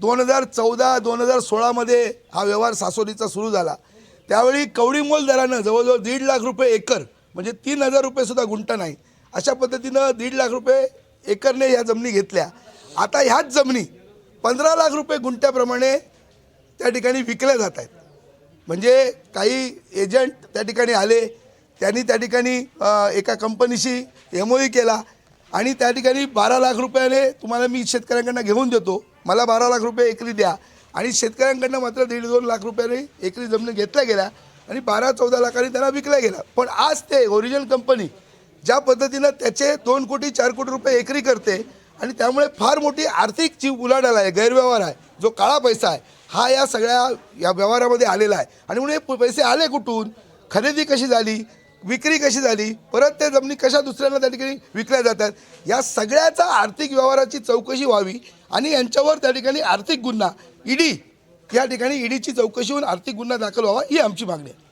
दोन हजार चौदा दोन हजार सोळामध्ये हा व्यवहार सासोलीचा सुरू झाला. त्यावेळी कवडीमोल दरानं जवळजवळ दीड लाख रुपये एकर म्हणजे तीन हजार रुपयेसुद्धा गुंठा नाही. अशा पद्धतीनं दीड लाख रुपये एकरने ह्या जमिनी घेतल्या. आता ह्याच जमिनी पंधरा लाख रुपये गुंठ्याप्रमाणे त्या ठिकाणी विकल्या जात आहेत. म्हणजे काही एजंट त्या ठिकाणी आले त्यांनी त्या ठिकाणी एका कंपनीशी एमओई केला आणि त्या ठिकाणी बारा लाख रुपयाने तुम्हाला मी शेतकऱ्यांकडनं घेऊन देतो. मला बारा लाख रुपये एकरी द्या. आणि शेतकऱ्यांकडनं मात्र दीड दोन लाख रुपयाने एकरी जमीन घेतल्या गेल्या आणि बारा चौदा लाखांनी त्यांना विकल्या गेल्या. पण आज ते ओरिजिनल कंपनी ज्या पद्धतीनं त्याचे दोन कोटी चार कोटी रुपये एकरी करते आणि त्यामुळे फार मोठी आर्थिक जीव उलाढाल आहे गैरव्यवहार आहे. जो काळा पैसा आहे हा या सगळ्या या व्यवहारामध्ये आलेला आहे. आणि म्हणून हे पैसे आले कुठून? खरेदी कशी झाली? विक्री कशी झाली? परत त्या जमिनी कशा दुसऱ्यांना त्या ठिकाणी विकल्या जातात? या सगळ्याचा आर्थिक व्यवहाराची चौकशी व्हावी आणि यांच्यावर त्या ठिकाणी आर्थिक गुन्हा ईडी या ठिकाणी ईडीची चौकशी होऊन आर्थिक गुन्हा दाखल व्हावा ही आमची मागणी आहे.